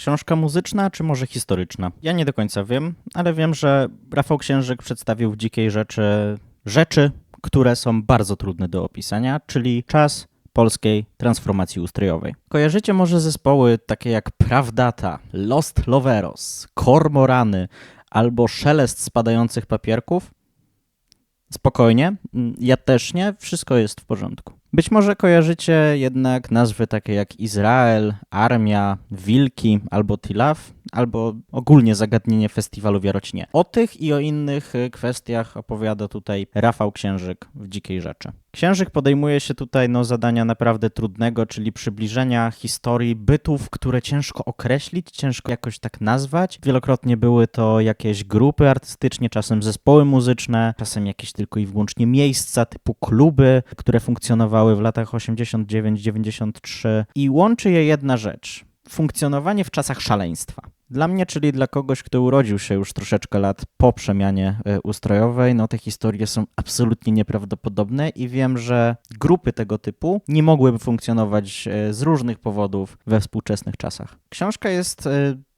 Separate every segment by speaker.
Speaker 1: Książka muzyczna, czy może historyczna? Ja nie do końca wiem, ale wiem, że Rafał Księżyk przedstawił w Dzikiej Rzeczy rzeczy, które są bardzo trudne do opisania, czyli czas polskiej transformacji ustrojowej. Kojarzycie może zespoły takie jak Prawdata, Lost Loveros, Kormorany albo Szelest spadających papierków? Spokojnie, mm, ja też nie, wszystko jest w porządku. Być może kojarzycie jednak nazwy takie jak Izrael, Armia, Wilki albo Tilaf, albo ogólnie zagadnienie festiwalu w Jarocinie. O tych i o innych y, kwestiach opowiada tutaj Rafał Księżyk w Dzikiej Rzeczy. Księżyk podejmuje się tutaj no, zadania naprawdę trudnego, czyli przybliżenia historii bytów, które ciężko określić, ciężko jakoś tak nazwać. Wielokrotnie były to jakieś grupy artystyczne, czasem zespoły muzyczne, czasem jakieś tylko i wyłącznie miejsca typu kluby, które funkcjonowały w latach 89-93 i łączy je jedna rzecz. Funkcjonowanie w czasach szaleństwa. Dla mnie, czyli dla kogoś, kto urodził się już troszeczkę lat po przemianie e, ustrojowej, no te historie są absolutnie nieprawdopodobne i wiem, że grupy tego typu nie mogłyby funkcjonować e, z różnych powodów we współczesnych czasach. Książka jest e,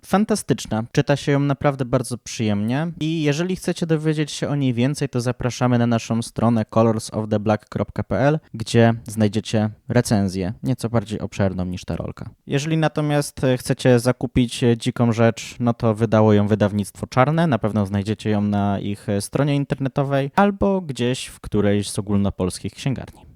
Speaker 1: fantastyczna, czyta się ją naprawdę bardzo przyjemnie i jeżeli chcecie dowiedzieć się o niej więcej, to zapraszamy na naszą stronę colorsoftheblack.pl, gdzie znajdziecie recenzję, nieco bardziej obszerną niż ta rolka. Jeżeli natomiast e, chcecie zakupić e, dziką rzecz, no to wydało ją wydawnictwo Czarne, na pewno znajdziecie ją na ich e, stronie internetowej albo gdzieś w którejś z ogólnopolskich księgarni.